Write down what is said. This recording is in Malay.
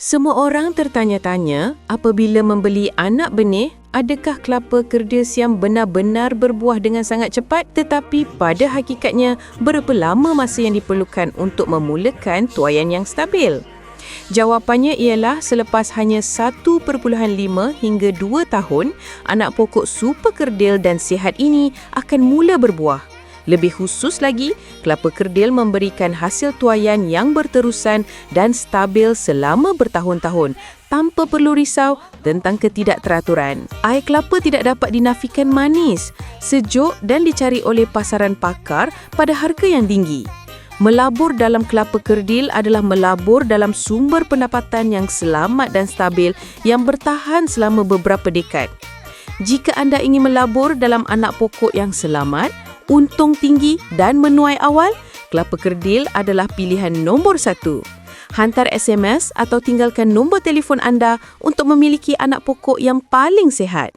Semua orang tertanya-tanya apabila membeli anak benih, adakah kelapa kerdil siam benar-benar berbuah dengan sangat cepat tetapi pada hakikatnya berapa lama masa yang diperlukan untuk memulakan tuaian yang stabil? Jawapannya ialah selepas hanya 1.5 hingga 2 tahun, anak pokok super kerdil dan sihat ini akan mula berbuah. Lebih khusus lagi, kelapa kerdil memberikan hasil tuaian yang berterusan dan stabil selama bertahun-tahun tanpa perlu risau tentang ketidakteraturan. Air kelapa tidak dapat dinafikan manis, sejuk dan dicari oleh pasaran pakar pada harga yang tinggi. Melabur dalam kelapa kerdil adalah melabur dalam sumber pendapatan yang selamat dan stabil yang bertahan selama beberapa dekad. Jika anda ingin melabur dalam anak pokok yang selamat, untung tinggi dan menuai awal, kelapa kerdil adalah pilihan nombor satu. Hantar SMS atau tinggalkan nombor telefon anda untuk memiliki anak pokok yang paling sihat.